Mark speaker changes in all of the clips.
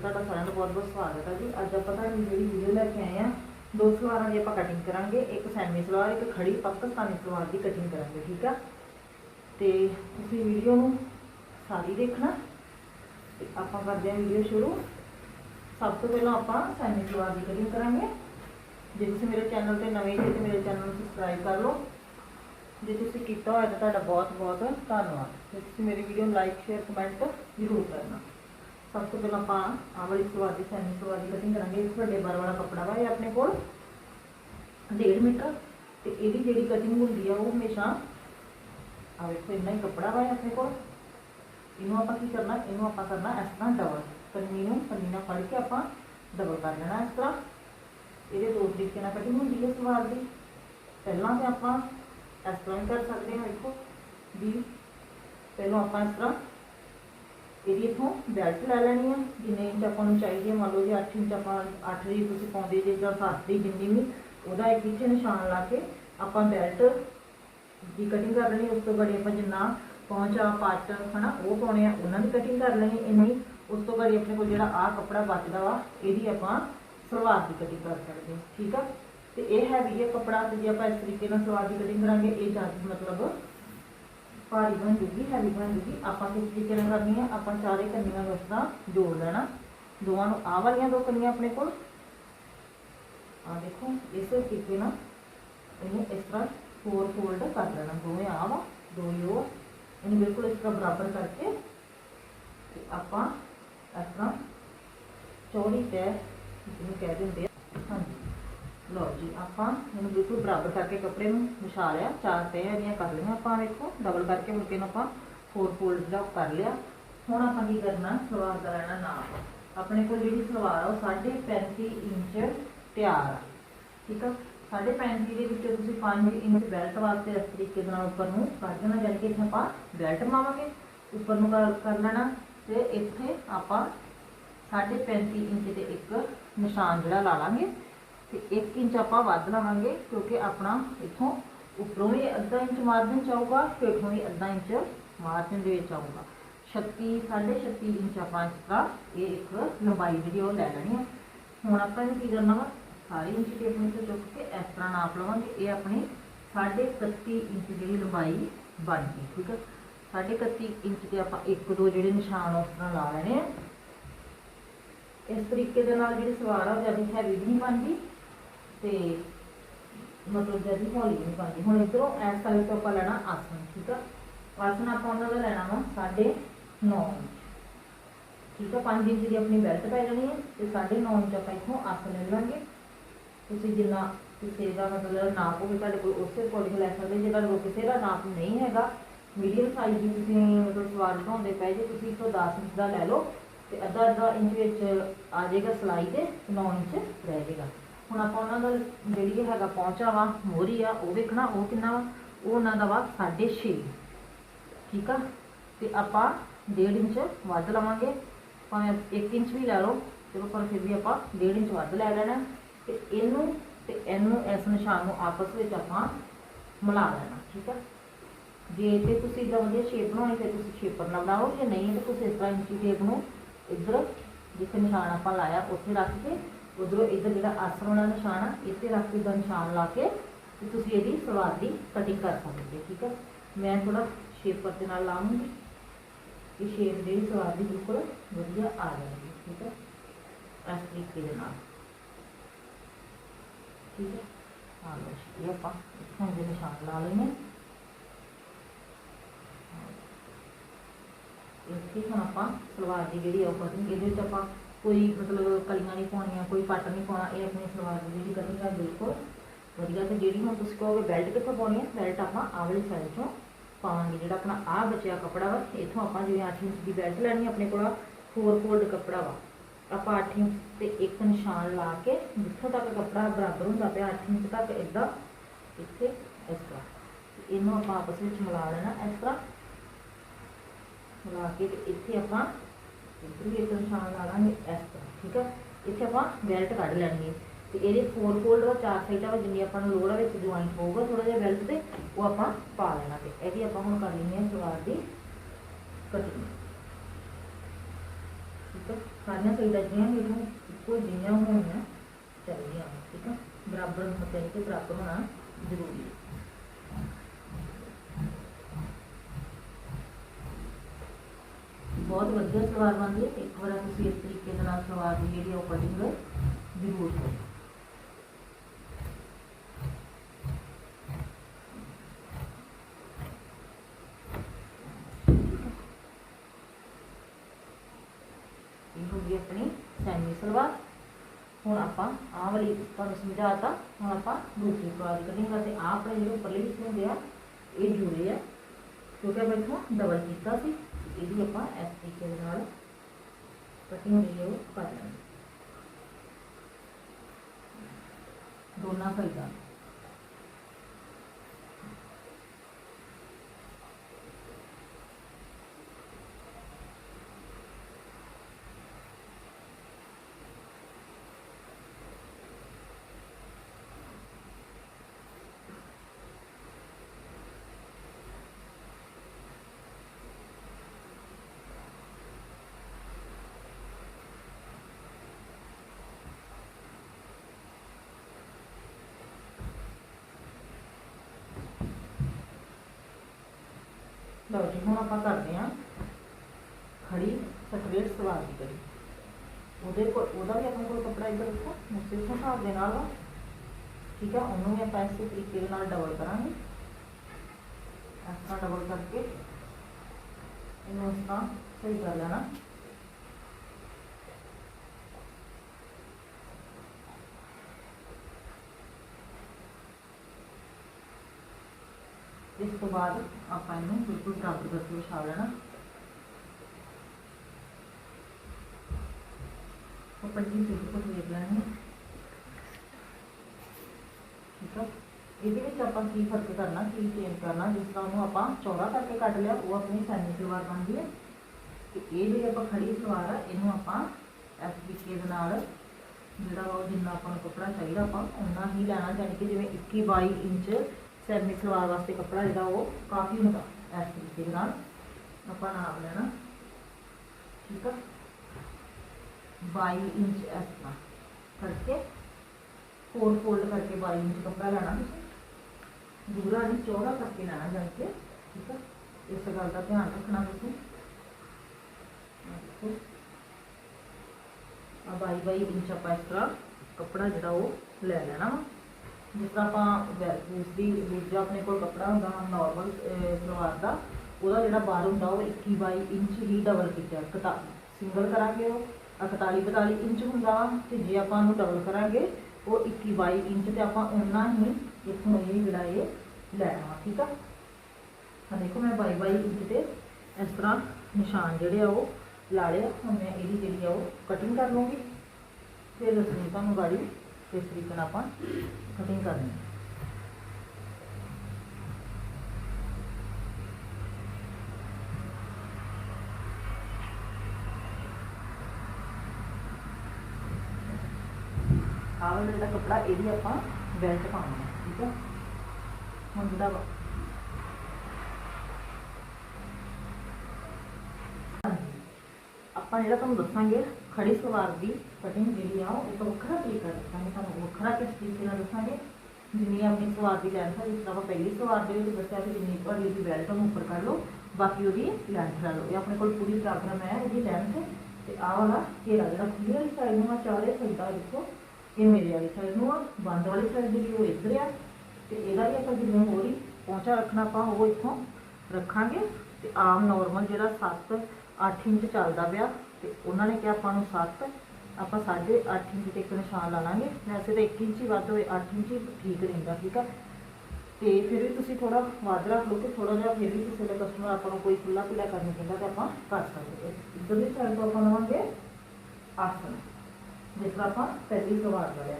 Speaker 1: ਤੁਹਾਡਾ ਸਾਰਿਆਂ ਦਾ ਬਹੁਤ ਬਹੁਤ ਸਵਾਗਤ ਹੈ ਜੀ। ਅੱਜ ਆਪਾਂ ਤੁਹਾਨੂੰ ਜਿਹੜੀ ਵੀਡੀਓ ਲੈ ਕੇ ਆਏ ਆ ਦੋ ਸਲਵਾਰਾਂ ਦੀ ਆਪਾਂ ਕਟਿੰਗ ਕਰਾਂਗੇ। ਇੱਕ ਸੈਮੀ ਸਲਵਾਰ, ਇੱਕ ਖੜੀ ਪਾਕਿਸਤਾਨੀ ਸਲਵਾਰ ਦੀ ਕਟਿੰਗ ਕਰਾਂਗੇ, ਠੀਕ ਆ? ਤੇ ਤੁਸੀਂ ਵੀਡੀਓ ਨੂੰ ਸਾਰੀ ਦੇਖਣਾ। ਤੇ ਆਪਾਂ ਕਰਦੇ ਹਾਂ ਵੀਡੀਓ ਸ਼ੁਰੂ। ਸਭ ਤੋਂ ਪਹਿਲਾਂ ਆਪਾਂ ਸੈਮੀ ਸਲਵਾਰ ਦੀ ਕਟਿੰਗ ਕਰਾਂਗੇ। ਜੇ ਤੁਸੀਂ ਮੇਰੇ ਚੈਨਲ ਤੇ ਨਵੇਂ ਜੀ ਤਾਂ ਮੇਰੇ ਚੈਨਲ ਨੂੰ ਸਬਸਕ੍ਰਾਈਬ ਕਰ ਲਓ। ਜੇ ਤੁਸੀਂ ਕੀਤਾ ਹੋਇਆ ਤਾਂ ਤੁਹਾਡਾ ਬਹੁਤ ਬਹੁਤ ਧੰਨਵਾਦ। ਤੇ ਤੁਸੀਂ ਮੇਰੀ ਵੀਡੀਓ ਨੂੰ ਲਾਈਕ ਸ਼ੇਅਰ ਕਮੈਂਟ ਜ਼ਰੂਰ ਕਰਨਾ। ਸਭ ਤੋਂ ਪਹਿਲਾਂ ਆਪਾਂ ਆਹ ਵਾਲੀ ਸਲਵਾਰ ਦੀ ਸੈਮੀ ਸਲਵਾਰ ਦੀ ਕਟਿੰਗ ਕਰਾਂਗੇ। ਇਸ ਵੱਡੇ ਬਾਰ ਵਾਲਾ ਕੱਪੜਾ ਵਾ ਇਹ ਆਪਣੇ ਕੋਲ। 1.5 ਮੀਟਰ। ਤੇ ਇਹਦੀ ਜਿਹੜੀ ਕਟਿੰਗ ਹੁੰਦੀ ਆ, ਉਹ ਹਮੇਸ਼ਾ ਆ ਵੇਖੋ, ਇੰਨਾ ਹੀ ਕੱਪੜਾ ਵਾ ਆਪਣੇ ਕੋਲ। ਇਹਨੂੰ ਆਪਾਂ ਕੀ ਕਰਨਾ, ਇਹਨੂੰ ਆਪਾਂ ਕਰਨਾ ਇਸ ਤਰ੍ਹਾਂ ਡਬਲ ਕੰਨੀ ਨੂੰ ਕੰਨੀ ਨਾਲ ਫੜ ਕੇ ਆਪਾਂ ਡਬਲ ਕਰ ਲੈਣਾ ਇਸ ਤਰ੍ਹਾਂ। ਇਹਦੇ ਦੋ ਤਰੀਕੇ ਨਾਲ ਕਟਿੰਗ ਹੁੰਦੀ ਹੈ ਸਲਵਾਰ ਦੀ। ਪਹਿਲਾਂ ਤੇ ਆਪਾਂ ਇਸ ਤਰ੍ਹਾਂ ਹੀ ਕਰ ਸਕਦੇ ਹਾਂ, ਵੇਖੋ। ਵੀ ਪਹਿਲਾਂ ਆਪਾਂ ਇਸ ਤਰ੍ਹਾਂ ਇਹਦੀ ਇੱਥੋਂ ਬੈਲਟ ਲੈ ਲੈਣੀ ਆ, ਜਿੰਨੇ ਇੰਚ ਆਪਾਂ ਨੂੰ ਚਾਹੀਦੀ ਹੈ ਮੰਨ ਲਓ ਜੇ 8 ਇੰਚ ਆਪਾਂ 8 ਦੀ ਤੁਸੀਂ ਪਾਉਂਦੇ ਜੇ ਜਾਂ 7 ਦੀ ਜਿੰਨੀ ਵੀ, ਉਹਦਾ ਇੱਕ ਇੱਥੇ ਨਿਸ਼ਾਨ ਲਾ ਕੇ ਆਪਾਂ ਬੈਲਟ ਦੀ ਕਟਿੰਗ ਕਰ ਲੈਣੀ ਉਸ ਤੋਂ ਬਾਅਦ ਆਪਾਂ ਜਿੰਨਾ ਪਹੁੰਚਾ ਪੱਟ, ਹਨਾ, ਉਹ ਪਾਉਣੇ ਆ, ਉਹਨਾਂ ਦੀ ਕਟਿੰਗ ਕਰ ਲੈਣੀ ਇੰਨੀ, ਉਸ ਤੋਂ ਬਾਅਦ ਆਪਣੇ ਕੋਲ ਜਿਹੜਾ ਆਹ ਕੱਪੜਾ ਬਚਦਾ ਵਾ, ਇਹਦੀ ਆਪਾਂ ਸਲਵਾਰ ਦੀ ਕਟਿੰਗ ਕਰ ਸਕਦੇ ਹਾਂ, ਠੀਕ ਆ? ਤੇ ਇਹ ਹੈਵੀ ਹੈ ਕੱਪੜਾ, ਤੇ ਜੇ ਆਪਾਂ ਇਸ ਤਰੀਕੇ ਨਾਲ ਸਲਵਾਰ ਦੀ ਕਟਿੰਗ ਕਰਾਂਗੇ, ਇਹ ਜ਼ਿਆਦਾ ਮਤਲਬ ਭਾਰੀ ਬਣ ਜੂਗੀ ਹੈਵੀ ਬਣ ਜੂਗੀ, ਆਪਾਂ ਕਿਸ ਤਰੀਕੇ ਨਾਲ ਕਰਨੀ ਹੈ ਆਪਾਂ ਚਾਰੇ ਕੰਨੀਆਂ ਨੂੰ ਇਸ ਤਰ੍ਹਾਂ ਜੋੜ ਲੈਣਾ। ਦੋਵਾਂ ਨੂੰ ਆਹ ਵਾਲੀਆਂ ਦੋ ਕੰਨੀਆਂ ਆਪਣੇ ਕੋਲ। ਆ ਦੇਖੋ, ਇਸੇ ਤਰੀਕੇ ਨਾਲ ਇਹਨੂੰ ਇਸ ਤਰ੍ਹਾਂ ਫੋਰ ਫੋਲਡ ਕਰ ਲੈਣਾ। ਦੋਵੇਂ ਆਹ ਵਾ ਦੋ ਹੀ ਉਹ ਇਹਨੂੰ ਬਿਲਕੁਲ ਇਸ ਤਰ੍ਹਾਂ ਬਰਾਬਰ ਕਰਕੇ ਤੇ ਆਪਾਂ ਇਸ ਤਰ੍ਹਾਂ ਚੌੜੀ ਤੈ ਜਿਹਨੂੰ ਕਹਿ ਦਿੰਦੇ ਆ, ਹਾਂਜੀ। ਲਓ ਜੀ, ਆਪਾਂ ਇਹਨੂੰ ਬਿਲਕੁਲ ਬਰਾਬਰ ਕਰਕੇ ਕੱਪੜੇ ਨੂੰ ਵਿਛਾ ਲਿਆ। ਚਾਰ ਤੇ ਇਹਦੀਆਂ ਕਰ ਲਈਆਂ ਆਪਾਂ ਵੇਖੋ। ਡਬਲ ਕਰਕੇ ਮੁੜ ਕੇ ਨੂੰ ਆਪਾਂ ਫੋਰ ਫੋਲਡ ਦਾ ਕਰ ਲਿਆ। ਹੁਣ ਆਪਾਂ ਕੀ ਕਰਨਾ? ਸਲਵਾਰ ਦਾ ਲੈਣਾ ਨਾਪ ਆਪਣੇ ਕੋਲ ਜਿਹੜੀ ਸਲਵਾਰ ਆ, ਉਹ 35 ਇੰਚ ਤਿਆਰ ਆ। ਠੀਕ ਆ? 35 ਦੇ ਵਿੱਚ ਤੁਸੀਂ 5 ਇੰਚ ਬੈਲਟ ਵਾਸਤੇ ਇਸ ਤਰੀਕੇ ਦੇ ਨਾਲ ਉੱਪਰ ਨੂੰ ਕੱਢ ਦੇਣਾ ਜਾਨੀ ਕਿ ਇੱਥੇ ਆਪਾਂ ਬੈਲਟ ਮਾਵਾਂਗੇ। ਉੱਪਰ ਨੂੰ ਕਰ ਕਰ ਲੈਣਾ। ਤੇ ਇੱਥੇ ਆਪਾਂ 35 ਇੰਚ ਦੇ ਇੱਕ ਨਿਸ਼ਾਨ ਜਿਹੜਾ ਲਾ ਲਾਂਗੇ। ਤੇ 1 ਇੰਚ ਆਪਾਂ ਵੱਧ ਲਵਾਂਗੇ, ਕਿਉਂਕਿ ਆਪਣਾ ਇੱਥੋਂ ਉੱਪਰੋਂ ਵੀ ਅੱਧਾ ਇੰਚ ਮਾਰਜਨ ਚਾਹੂਗਾ ਇੱਥੋਂ ਵੀ ਅੱਧਾ ਇੰਚ ਮਾਰਜਨ ਦੇ ਵਿੱਚ ਆਊਗਾ। 36 36 ਇੰਚ ਆਪਾਂ ਇਸ ਤਰ੍ਹਾਂ ਇਹ ਇੱਕ ਲੰਬਾਈ ਜਿਹੜੀ ਉਹ ਲੈ ਲੈਣੀ ਹੈ ਹੁਣ ਆਪਾਂ ਇਹਨੂੰ ਕੀ ਕਰਨਾ ਵਾ? ਸਾਰੇ ਇੰਚ ਟੇਪ ਨੂੰ ਤੋਂ ਚੁੱਕ ਕੇ ਇਸ ਤਰ੍ਹਾਂ ਨਾਪ ਲਵਾਂਗੇ। ਇਹ ਆਪਣੀ 31 ਇੰਚ ਜਿਹੜੀ ਲੰਬਾਈ ਬਣ ਗਈ, ਠੀਕ ਹੈ 31 ਇੰਚ ਤੇ ਆਪਾਂ ਇੱਕ ਦੋ ਜਿਹੜੇ ਨਿਸ਼ਾਨ ਉਸ ਤਰ੍ਹਾਂ ਲਾ ਲੈਣੇ ਆ। ਇਸ ਤਰੀਕੇ ਦੇ ਨਾਲ ਜਿਹੜੀ ਸਲਵਾਰ ਆ ਉਹ ਜ਼ਿਆਦਾ ਹੈਵੀ ਵੀ ਨਹੀਂ ਬਣਦੀ। ਤੇ ਮਤਲਬ ਜਿਹੜੀ ਹੌਲੀ ਨਹੀਂ ਪਾਉਂਦੀ। ਹੁਣ ਇਧਰੋਂ ਇਸ ਸਾਈਡ ਤੋਂ ਆਪਾਂ ਲੈਣਾ ਆਸਨ ਠੀਕ ਆ? ਆਸਨ ਆਪਾਂ ਉਹਨਾਂ ਦਾ ਲੈਣਾ ਵਾ 9.5 ਇੰਚ। ਠੀਕ ਆ? 5 ਇੰਚ ਦੀ ਆਪਣੀ ਬੈਲਟ ਪੈ ਜਾਣੀ ਹੈ ਤੇ 9.5 ਇੰਚ ਆਪਾਂ ਇੱਥੋਂ ਆਸਨ ਲੈ ਲਾਂਗੇ ਤੁਸੀਂ ਜਿੰਨਾ ਕਿਸੇ ਦਾ ਮਤਲਬ ਨਾਪ ਹੋਵੇ ਤੁਹਾਡੇ ਕੋਲ, ਉਸੇ ਅਕੋਰਡਿੰਗ ਲੈ ਸਕਦੇ। ਜੇ ਤੁਹਾਡੇ ਕੋਲ ਕਿਸੇ ਦਾ ਨਾਪ ਨਹੀਂ ਹੈਗਾ ਮੀਡੀਅਮ ਸਾਈਜ਼ ਦੀ ਤੁਸੀਂ ਮਤਲਬ ਸਲਵਾਰ ਬਣਾਉਂਦੇ ਪਏ, ਜੇ ਤੁਸੀਂ 110 ਇੰਚ ਦਾ ਲੈ ਲਓ ਤੇ ਅੱਧਾ ਅੱਧਾ ਇੰਚ ਵਿੱਚ ਆ ਜਾਏਗਾ ਸਲਾਈ ਤੇ 9 ਇੰਚ ਰਹਿ ਜਾਏਗਾ। ਹੁਣ ਆਪਾਂ ਉਹਨਾਂ ਦਾ ਜਿਹੜੀ ਹੈਗਾ ਪਹੁੰਚਾ ਵਾ ਮੋਰੀ ਆ, ਉਹ ਵੇਖਣਾ ਉਹ ਕਿੰਨਾ ਵਾ, ਉਹ ਉਹਨਾਂ ਦਾ ਵਾ 6.5 ਠੀਕ ਆ? ਤੇ ਆਪਾਂ 1.5 ਇੰਚ ਵੱਧ ਲਵਾਂਗੇ। ਭਾਵੇਂ 1 ਇੰਚ ਵੀ ਲੈ ਲਓ, ਚਲੋ ਪਰ ਫਿਰ ਵੀ ਆਪਾਂ 1.5 ਇੰਚ ਵੱਧ ਲੈ ਲੈਣਾ। ਤੇ ਇਹਨੂੰ ਤੇ ਇਹਨੂੰ ਇਸ ਨਿਸ਼ਾਨ ਨੂੰ ਆਪਸ ਵਿੱਚ ਆਪਾਂ ਮਿਲਾ ਲੈਣਾ, ਠੀਕ ਆ? ਜੇ ਤੇ ਤੁਸੀਂ ਇਦਾਂ ਵਧੀਆ ਸ਼ੇਪ ਬਣਾਉਣੀ, ਫਿਰ ਤੁਸੀਂ ਸ਼ੇਪਰ ਨਾਲ ਬਣਾਓ। ਜੇ ਨਹੀਂ, ਤਾਂ ਤੁਸੀਂ ਇਸ ਤਰ੍ਹਾਂ ਇੰਚੀ ਟੇਪ ਨੂੰ ਇੱਧਰ ਜਿੱਥੇ ਨਿਸ਼ਾਨ ਆਪਾਂ ਲਾਇਆ, ਉੱਥੇ ਰੱਖ ਕੇ ਉਧਰੋਂ ਇੱਧਰ ਜਿਹੜਾ ਆਸਣ ਵਾਲਾ ਨਿਸ਼ਾਨ ਆ, ਇੱਥੇ ਰੱਖ ਕੇ ਦਾ ਨਿਸ਼ਾਨ ਲਾ ਕੇ ਤੇ ਤੁਸੀਂ ਇਹਦੀ ਸਲਵਾਰ ਦੀ ਕਟਿੰਗ ਕਰ ਸਕਦੇ ਹੋ, ਠੀਕ ਹੈ? ਮੈਂ ਥੋੜਾ ਸ਼ੇਪਰ ਦੇ ਨਾਲ ਲਾਉਂਗੀ ਇਹ ਸ਼ੇਪ ਜਿਹੜੀ ਸਲਵਾਰ ਦੀ ਬਿਲਕੁਲ ਵਧੀਆ ਆ ਜਾਏਗੀ, ਠੀਕ ਹੈ? ਇਸ ਤਰੀਕੇ ਦੇ ਨਾਲ। ਠੀਕ ਹੈ? ਹਾਂ ਲਓ ਇਹ ਆਪਾਂ ਇੱਥੋਂ ਦੇ ਨਿਸ਼ਾਨ ਲਾ ਲੈਣੇ ਇੱਥੇ ਹੁਣ ਆਪਾਂ ਸਲਵਾਰ ਦੀ ਜਿਹੜੀ ਉਹ ਕਟਿੰਗ ਇਹਦੇ ਵਿੱਚ ਆਪਾਂ ਕੋਈ ਮਤਲਬ ਕਲੀਆਂ ਨਹੀਂ ਪਾਉਣੀਆਂ, ਕੋਈ ਪੱਟ ਨਹੀਂ ਪਾਉਣਾ, ਇਹ ਆਪਣੀ ਸਲਵਾਰ ਦੀ ਜਿਹੜੀ ਕਟਿੰਗ ਹੈ ਬਿਲਕੁਲ ਵਧੀਆ ਤੇ ਜਿਹੜੀ ਹੁਣ ਤੁਸੀਂ ਕਹੋਗੇ ਬੈਲਟ ਕਿੱਥੋਂ ਪਾਉਣੀ ਹੈ ਬੈਲਟ ਆਪਾਂ ਆਹ ਵਾਲੀ ਸਾਈਡ ਤੋਂ ਪਾਵਾਂਗੇ, ਜਿਹੜਾ ਆਪਣਾ ਆਹ ਬਚਿਆ ਕੱਪੜਾ ਵਾ, ਇੱਥੋਂ ਆਪਾਂ ਜਿਵੇਂ 8 ਇੰਚ ਦੀ ਬੈਲਟ ਲੈਣੀ ਆਪਣੇ ਕੋਲ ਫੋਰ ਫੋਲਡ ਕੱਪੜਾ ਵਾ। ਆਪਾਂ 8 ਇੰਚ ਤੇ ਇੱਕ ਨਿਸ਼ਾਨ ਲਾ ਕੇ ਜਿੱਥੋਂ ਤੱਕ ਕੱਪੜਾ ਬਰਾਬਰ ਹੁੰਦਾ ਪਿਆ 8 ਇੰਚ ਤੱਕ ਇਦਾਂ ਇੱਥੇ ਇਸ ਤਰ੍ਹਾਂ। ਇਹਨੂੰ ਆਪਾਂ ਆਪਸ ਵਿੱਚ ਮਿਲਾ ਲੈਣਾ ਇਸ ਤਰ੍ਹਾਂ। ਮਿਲਾ ਕੇ ਤੇ ਇੱਥੇ ਆਪਾਂ ਇੱਧਰ ਵੀ ਇੱਕ ਨਿਸ਼ਾਨ ਲਾ ਲਾਂਗੇ, ਇਸ ਤਰ੍ਹਾਂ, ਠੀਕ ਆ? ਇੱਥੇ ਆਪਾਂ ਬੈਲਟ ਕੱਢ ਲੈਣੀ ਹੈ। ਤੇ ਇਹਦੇ ਫੋਰ ਫੋਲਡ ਵਾ, ਚਾਰ ਸਾਈਡਾਂ ਵਾ, ਜਿੰਨੀ ਆਪਾਂ ਨੂੰ ਲੋੜ ਆ, ਵਿੱਚ ਜੁਆਇੰਟ ਹੋਊਗਾ ਥੋੜਾ ਜਿਹਾ ਬੈਲਟ ਤੇ, ਉਹ ਆਪਾਂ ਪਾ ਲੈਣਾ ਤੇ। ਇਹਦੀ ਆਪਾਂ ਹੁਣ ਕਰ ਲੈਣੀ ਹੈ ਸਲਵਾਰ ਦੀ ਕਟਿੰਗ ਠੀਕ ਆ? ਸਾਰੀਆਂ ਸਾਈਡਾਂ ਜਿਹੜੀਆਂ ਇਹਨੂੰ ਇੱਕੋ ਜਿਹੀਆਂ ਹੋਣੀਆਂ ਚਾਹੀਦੀਆਂ ਠੀਕ ਆ? ਬਰਾਬਰ ਮਤਲਬ ਕਿ ਬਰਾਬਰ ਹੋਣਾ ਜ਼ਰੂਰੀ ਹੈ। ਬਹੁਤ ਵਧੀਆ ਸਲਵਾਰ ਬਣਦੀ ਹੈ। ਇੱਕ ਵਾਰ ਤੁਸੀਂ ਇਸ ਤਰੀਕੇ ਦੇ ਨਾਲ ਸਲਵਾਰ ਦੀ ਜਿਹੜੀ ਉਹ ਕਟਿੰਗ ਜ਼ਰੂਰ ਕਰੋ। ਇਹ ਹੋ ਗਈ ਆਪਣੀ ਸੈਮੀ ਸਲਵਾਰ। ਹੁਣ ਆਪਾਂ ਆਹ ਵਾਲੀ ਤੁਹਾਨੂੰ ਸਮਝਾਤਾ। ਹੁਣ ਆਪਾਂ ਦੂਸਰੀ ਸਲਵਾਰ ਦੀ ਕਟਿੰਗ ਕਰਦੇ ਆਹ ਆਪਣੇ ਜਿਹੜੇ ਉੱਪਰਲੇ ਹਿੱਸੇ ਹੁੰਦੇ ਆ, ਇਹ ਜੁੜੇ ਆ। ਕਿਉਂਕਿ ਆਪਾਂ ਇੱਥੋਂ ਡਬਲ ਕੀਤਾ ਸੀ। ਇਹਦੀ ਆਪਾਂ ਇਸ ਤਰੀਕੇ ਦੇ ਨਾਲ ਕਟਿੰਗ ਜਿਹੜੀ ਆ ਉਹ ਕਰ ਲੈਣੀ ਦੋਨਾਂ ਸਾਈਡਾਂ ਲਓ ਜੀ, ਹੁਣ ਆਪਾਂ ਕਰਦੇ ਹਾਂ ਖੜੀ ਸਟਰੇਟ ਸਵਾਰ ਦੀ ਕਰੀ ਉਹਦੇ ਕੋਲ, ਉਹਦਾ ਵੀ ਆਪਣੇ ਕੋਲ ਕੱਪੜਾ ਇੱਧਰ ਰੱਖੋ ਉਸੇ ਹਿਸਾਬ ਦੇ ਨਾਲ ਠੀਕ ਆ, ਉਹਨੂੰ ਵੀ ਆਪਾਂ ਇਸੇ ਤਰੀਕੇ ਦੇ ਨਾਲ ਡਬਲ ਕਰਾਂਗੇ। ਇਸ ਤਰ੍ਹਾਂ ਡਬਲ ਕਰਕੇ ਇਹਨੂੰ ਉਸ ਤਰ੍ਹਾਂ ਸਹੀ ਕਰ ਲੈਣਾ। ਇਸ ਤੋਂ ਬਾਅਦ ਆਪਾਂ ਇਹਨੂੰ ਬਿਲਕੁਲ ਬਰਾਬਰ ਕਰਕੇ ਵਿਛਾ ਲੈਣਾ। ਉੱਪਰ ਦੀ ਸਿਰ ਦੇਖ ਲੈਣੀ ਠੀਕ ਹੈ ਇਹਦੇ ਵਿੱਚ ਆਪਾਂ ਕੀ ਫ਼ਰਕ ਕਰਨਾ, ਕੀ ਚੇਂਜ ਕਰਨਾ, ਜਿਸ ਤਰ੍ਹਾਂ ਉਹਨੂੰ ਆਪਾਂ ਚੌੜਾ ਕਰਕੇ ਕੱਢ ਲਿਆ, ਉਹ ਆਪਣੀ ਸੈਮੀ ਸਲਵਾਰ ਬਣਦੀ ਹੈ ਤੇ ਇਹ ਜਿਹੜੀ ਆਪਾਂ ਖੜੀ ਸਲਵਾਰ ਆ, ਇਹਨੂੰ ਆਪਾਂ ਇਸ ਪੀਕੇ ਦੇ ਨਾਲ ਜਿਹੜਾ ਵਾ ਉਹ ਜਿੰਨਾ ਆਪਾਂ ਨੂੰ ਕੱਪੜਾ ਚਾਹੀਦਾ ਆਪਾਂ ਉਨਾ ਹੀ ਲੈਣਾ, ਜਾਣੀ ਕਿ ਜਿਵੇਂ 21 22 ਇੰਚ ਸੈਮੀ ਸਲਵਾਰ ਵਾਸਤੇ ਕੱਪੜਾ ਜਿਹੜਾ ਉਹ ਕਾਫੀ ਹੁੰਦਾ ਇਸ ਤਰੀਕੇ ਦੇ ਨਾਲ। ਆਪਾਂ ਨਾਪ ਲੈਣਾ। ਠੀਕ ਆ? 22 ਇੰਚ ਇਸ ਤਰ੍ਹਾਂ ਕਰਕੇ ਫੋਰ ਫੋਲਡ ਕਰਕੇ 22 ਇੰਚ ਕੱਪੜਾ ਲੈਣਾ ਤੁਸੀਂ। ਦੂਰਾ ਨਹੀਂ, ਚੌੜਾ ਕਰਕੇ ਲੈਣਾ ਜਾਣ ਕੇ। ਠੀਕ ਆ? ਇਸ ਗੱਲ ਦਾ ਧਿਆਨ ਰੱਖਣਾ ਤੁਸੀਂ। ਆਹ ਦੇਖੋ। ਆ 22 ਇੰਚ ਆਪਾਂ ਇਸ ਤਰ੍ਹਾਂ ਕੱਪੜਾ ਜਿਹੜਾ ਉਹ ਲੈ ਲੈਣਾ ਵਾ। ਜਿਸ ਤਰ੍ਹਾਂ ਆਪਾਂ ਵੈਲਕੂਸ ਦੀ ਦੂਜਾ ਆਪਣੇ ਕੋਲ ਕੱਪੜਾ ਹੁੰਦਾ ਨਾਰਮਲ ਸਲਵਾਰ ਦਾ, ਉਹਦਾ ਜਿਹੜਾ ਬਾਰ ਹੁੰਦਾ ਉਹ 21 ਬਾਈ ਇੰਚ ਹੀ ਡਬਲ ਕੀਤਾ ਕਤਾ ਸਿੰਗਲ ਕਰਾਂਗੇ ਉਹ 41 42 ਇੰਚ ਹੁੰਦਾ ਵਾ ਤੇ ਜੇ ਆਪਾਂ ਉਹਨੂੰ ਡਬਲ ਕਰਾਂਗੇ, ਉਹ 21 ਬਾਈ ਇੰਚ ਤੇ ਆਪਾਂ ਉਨਾ ਹੀ ਇੱਥੋਂ ਇਹ ਜਿਹੜਾ ਇਹ ਲੈਣਾ ਵਾ ਠੀਕ ਆ? ਆ ਦੇਖੋ ਮੈਂ ਬਾਈ ਬਾਈ ਇੰਚ ਤੇ ਇਸ ਤਰ੍ਹਾਂ ਨਿਸ਼ਾਨ ਜਿਹੜੇ ਆ ਉਹ ਲਾ ਲਿਆ ਹੁਣ ਮੈਂ ਇਹਦੀ ਜਿਹੜੀ ਆ ਉਹ ਕਟਿੰਗ ਕਰ ਲੂੰਗੀ ਫਿਰ ਦੱਸਣੀ ਤੁਹਾਨੂੰ ਗਾੜੀ ਇਸ ਤਰੀਕੇ ਨਾਲ ਆਪਾਂ ਕਟਿੰਗ ਕਰਨੀ ਆਹ ਜਿਹੜਾ ਕੱਪੜਾ ਇਹਦੀ ਆਪਾਂ ਬੈਲਟ ਪਾਉਣੀ ਹੈ ਠੀਕ ਹੈ ਹੁਣ ਜਿਹੜਾ ਵਾ- ਆਪਾਂ ਜਿਹੜਾ ਤੁਹਾਨੂੰ ਦੱਸਾਂਗੇ ਖੜੀ ਸਲਵਾਰ ਦੀ ਕਟਿੰਗ ਜਿਹੜੀ ਆ, ਉਹ ਇੱਕ ਵੱਖਰਾ ਤਰੀਕਾ ਦੱਸਾਂਗੇ ਤੁਹਾਨੂੰ ਵੱਖਰਾ ਕਿਸ ਤਰੀਕੇ ਨਾਲ ਦੱਸਾਂਗੇ? ਜਿੰਨੀ ਆਪਣੀ ਸਲਵਾਰ ਦੀ ਲੈਂਥ ਹੈ ਜਿਸ ਤਰ੍ਹਾਂ ਪਹਿਲੀ ਸਲਵਾਰ ਦੇ ਵਿੱਚ ਦੱਸਿਆ ਕਿ ਜਿੰਨੀ ਤੁਹਾਡੀ ਉਹਦੀ ਬੈਲਟ ਨੂੰ ਉੱਪਰ ਕਰ ਲਓ, ਬਾਕੀ ਉਹਦੀ ਲੈਂਥ ਲੈ ਲਓ। ਇਹ ਆਪਣੇ ਕੋਲ ਪੂਰੀ ਪ੍ਰੋਗਰਾਮ ਹੈ ਉਹਦੀ ਲੈਂਥ ਤੇ ਆਹ ਵਾਲਾ ਘੇਰਾ ਜਿਹੜਾ ਖੁੱਲੀ ਵਾਲੀ ਸਾਈਡ ਨੂੰ ਆ, ਚਾਰੇ ਸਾਈਡਾਂ ਦੇਖੋ, ਇਹ ਮੇਰੇ ਵਾਲੀ ਸਾਈਡ ਨੂੰ ਆ, ਬੰਦ ਵਾਲੀ ਸਾਈਡ ਜਿਹੜੀ ਉਹ ਇੱਧਰ ਆ। ਤੇ ਇਹਦਾ ਵੀ ਆਪਾਂ ਜਿਵੇਂ ਹੋਰ ਹੀ ਪਹੁੰਚਾ ਰੱਖਣਾ, ਆਪਾਂ ਉਹ ਇੱਥੋਂ ਰੱਖਾਂਗੇ। ਤੇ ਆਮ ਨਾਰਮਲ ਜਿਹੜਾ 7 8 ਇੰਚ ਚੱਲਦਾ ਪਿਆ ਤੇ ਉਹਨਾਂ ਨੇ ਕਿਹਾ ਆਪਾਂ ਨੂੰ 7 ਆਪਾਂ 8.5 ਇੰਚ ਤੇ ਇੱਕ ਨਿਸ਼ਾਨ ਲਾ ਲਾਂਗੇ। ਵੈਸੇ ਤਾਂ 1 ਇੰਚ ਹੀ ਵੱਧ ਹੋਏ 8 ਇੰਚ ਹੀ ਠੀਕ ਰਹਿੰਦਾ, ਠੀਕ ਆ? ਤੇ ਫਿਰ ਵੀ ਤੁਸੀਂ ਥੋੜਾ ਵੱਧ ਰੱਖ ਲਓ ਕਿ ਥੋੜਾ ਜਿਹਾ ਫਿਰ ਵੀ ਕਿਸੇ ਦਾ ਕਸਟਮਰ ਆਪਾਂ ਨੂੰ ਕੋਈ ਖੁੱਲਾ ਪੀਲਾ ਕਰਨਾ ਚਾਹੁੰਦਾ ਤਾਂ ਆਪਾਂ ਕਰ ਸਕਦੇ ਹਾਂ। ਇੱਧਰਲੀ ਸਾਈਡ ਤੋਂ ਆਪਾਂ ਲਵਾਂਗੇ ਆਸਨ ਜਿਸ ਤਰ੍ਹਾਂ ਆਪਾਂ ਪਹਿਲੀ ਸਵਾਰ ਕਰਿਆ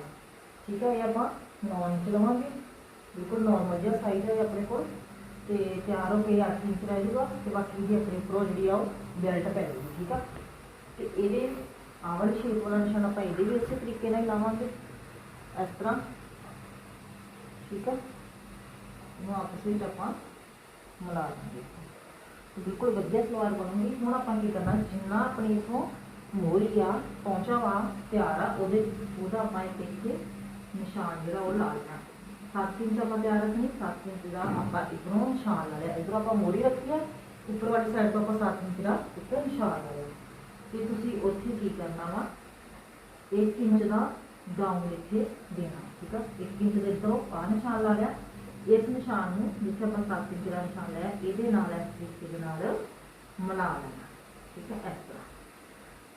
Speaker 1: ਠੀਕ ਹੈ ਇਹ ਆਪਾਂ 9 ਇੰਚ ਲਵਾਂਗੇ। ਬਿਲਕੁਲ ਨਾਰਮਲ ਜਿਹਾ ਸਾਈਜ਼ ਹੈ ਇਹ ਆਪਣੇ ਕੋਲ। ਤੇ ਤਿਆਰ ਹੋ ਕੇ 8 ਇੰਚ ਰਹਿ ਜੂਗਾ ਤੇ ਬਾਕੀ ਦੀ ਆਪਣੀ ਉੱਪਰੋਂ ਜਿਹੜੀ ਆ ਉਹ ਬੈਲਟ ਪੈ ਜੂਗੀ ਠੀਕ ਆ? ਤੇ ਇਹਦੇ ਆਹ ਵਾਲੀ ਸ਼ੇਪ ਵਾਲਾ ਨਿਸ਼ਾਨ ਆਪਾਂ ਇਹਦੇ ਵੀ ਇਸੇ ਤਰੀਕੇ ਨਾਲ ਹੀ ਲਾਵਾਂਗੇ। ਇਸ ਤਰ੍ਹਾਂ। ਠੀਕ ਆ? ਇਹਨੂੰ ਆਪਸ ਵਿੱਚ ਆਪਾਂ ਮਿਲਾ ਦਾਂਗੇ। ਬਿਲਕੁਲ ਵਧੀਆ ਸਲਵਾਰ ਬਣੂਗੀ। ਹੁਣ ਆਪਾਂ ਕੀ ਕਰਨਾ, ਜਿੰਨਾ ਆਪਣੀ ਇਥੋਂ ਮੋਹਰੀ ਆ ਪਹੁੰਚਾ ਵਾ ਤਿਆਰ ਆ, ਉਹਦੇ ਉਹਦਾ ਆਪਾਂ ਇੱਕ ਇੱਥੇ ਨਿਸ਼ਾਨ ਜਿਹੜਾ ਉਹ ਲਾ ਲੈਣਾ। 7 ਇੰਚ ਆਪਾਂ ਤਿਆਰ ਰੱਖਣੀ 7 ਇੰਚ ਦਾ ਆਪਾਂ ਇਧਰੋਂ ਨਿਸ਼ਾਨ ਲਾ ਲਿਆ। ਇਧਰੋਂ ਆਪਾਂ ਮੋਹਰੀ ਰੱਖੀ ਆ, ਉੱਪਰ ਵਾਲੀ ਸਾਈਡ ਤੋਂ ਆਪਾਂ 7 ਇੰਚ ਦਾ ਉੱਤੇ ਨਿਸ਼ਾਨ ਲਾ ਲਿਆ। ਤੇ ਤੁਸੀਂ ਉੱਥੇ ਕੀ ਕਰਨਾ ਵਾ? 1 ਇੰਚ ਦਾ ਡਾਊਨ ਇੱਥੇ ਦੇਣਾ, ਠੀਕ ਆ? 1 ਇੰਚ ਦੇ ਤੋਂ ਆ ਨਿਸ਼ਾਨ ਲਾ ਲਿਆ। ਇਸ ਨਿਸ਼ਾਨ ਨੂੰ ਜਿੱਥੇ ਆਪਾਂ 7 ਇੰਚ ਦਾ ਨਿਸ਼ਾਨ ਲਾਇਆ, ਇਹਦੇ ਨਾਲ ਇਸ ਤਰੀਕੇ ਦੇ ਨਾਲ ਮਿਲਾ ਲੈਣਾ, ਠੀਕ ਹੈ ਇਸ ਤਰ੍ਹਾਂ,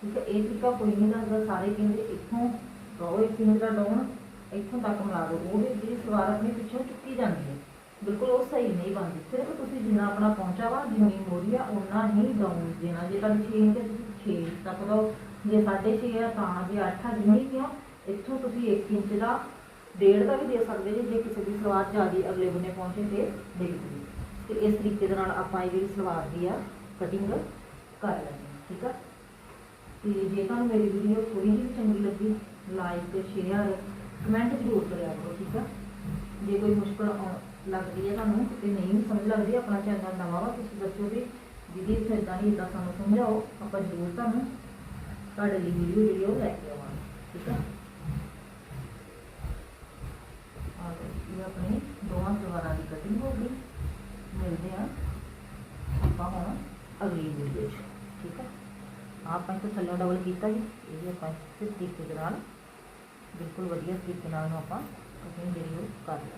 Speaker 1: ਠੀਕ ਹੈ ਇਹ ਤਰੀਕਾ ਕੋਈ ਨਹੀਂ ਦੱਸਦਾ ਸਾਰੇ ਕਹਿੰਦੇ ਇੱਥੋਂ ਰੋ ਇੱਕ ਇੰਚ ਦਾ ਡਾਊਨ ਇੱਥੋਂ ਤੱਕ ਮਿਲਾ ਦਿਓ ਉਹ ਵੀ ਜਿਹੜੀ ਸਲਵਾਰ ਆਪਣੀ ਪਿੱਛੋਂ ਚੁੱਕੀ ਜਾਂਦੀ ਹੈ। ਬਿਲਕੁਲ ਉਹ ਸਹੀ ਨਹੀਂ ਬਣਦੀ। ਸਿਰਫ ਤੁਸੀਂ ਜਿੰਨਾ ਆਪਣਾ ਪਹੁੰਚਾ ਵਾ, ਜਿੰਨੀ ਮੋਰੀ ਆ ਉਨਾ ਹੀ ਡਾਊਨ ਦੇਣਾ। ਜੇ ਤੁਹਾਡੀ 6 ਇੰਚ ਹੈ, ਤੁਸੀਂ 6 ਤੱਕ ਲਓ ਜੇ 6.5 ਆ ਤਾਂ ਜੇ 8 ਆ ਜਿੰਨੀ ਵੀ ਆ ਇੱਥੋਂ ਤੁਸੀਂ 1 ਇੰਚ ਦਾ ਡੇਢ ਦਾ ਵੀ ਦੇ ਸਕਦੇ ਜੇ ਜੇ ਕਿਸੇ ਦੀ ਸਲਵਾਰ ਜ਼ਿਆਦੀ ਅਗਲੇ ਬੰਨੇ ਪਹੁੰਚੇ ਤੇ ਡਿੱਗ ਜੂਗੀ ਤੇ ਇਸ ਤਰੀਕੇ ਦੇ ਨਾਲ ਆਪਾਂ ਇਹ ਜਿਹੜੀ ਸਲਵਾਰ ਦੀ ਆ ਕਟਿੰਗ ਕਰ ਲੈਣੀ ਆ, ਠੀਕ ਆ? ਤੇ ਜੇ ਤੁਹਾਨੂੰ ਮੇਰੀ ਵੀਡੀਓ ਥੋੜੀ ਜਿਹੀ ਚੰਗੀ ਲੱਗੀ ਲਾਈਕ ਤੇ ਸ਼ੇਅਰ ਕਮੈਂਟ ਜ਼ਰੂਰ ਕਰਿਆ ਕਰੋ ਠੀਕ ਆ? ਜੇ ਕੋਈ ਮੁਸ਼ਕਲ ਆਉਣ- ਲੱਗਦੀ ਹੈ ਤੁਹਾਨੂੰ ਤੇ ਨਹੀਂ ਵੀ ਸਮਝ ਲੱਗਦੀ ਆਪਣਾ ਚੈਨਲ ਨਵਾਂ ਵਾ ਤੁਸੀਂ ਦੱਸੋ ਵੀ ਜਿਹਦੀ ਇੱਥੇ ਇਦਾਂ ਨਹੀਂ ਇਦਾਂ ਸਾਨੂੰ ਸਮਝਾਓ, ਆਪਾਂ ਜ਼ਰੂਰ ਤੁਹਾਨੂੰ ਤੁਹਾਡੇ ਲਈ ਵੀਡੀਓ ਜਿਹੜੀ ਉਹ ਲੈ ਕੇ ਆਵਾਂਗੇ, ਠੀਕ ਹੈ ਆ ਇਹ ਆਪਣੀ ਦੋਵਾਂ ਸਲਵਾਰਾਂ ਦੀ ਕਟਿੰਗ ਹੋ ਗਈ। ਮਿਲਦੇ ਆ ਆਪਾਂ ਹੁਣ ਅਗਲੀ ਵੀਡੀਓ 'ਚ, ਠੀਕ ਆ? ਆਪਾਂ ਇੱਥੇ ਥੱਲੇ ਡਬਲ ਕੀਤਾ ਜੀ, ਇਹ ਵੀ ਆਪਾਂ ਇਸ ਤਰੀਕੇ ਦੇ ਨਾਲ ਬਿਲਕੁਲ ਵਧੀਆ ਤਰੀਕੇ ਨਾਲ ਨੂੰ ਆਪਾਂ ਕਟਿੰਗ ਜਿਹੜੀ ਉਹ ਕਰ ਲਿਆ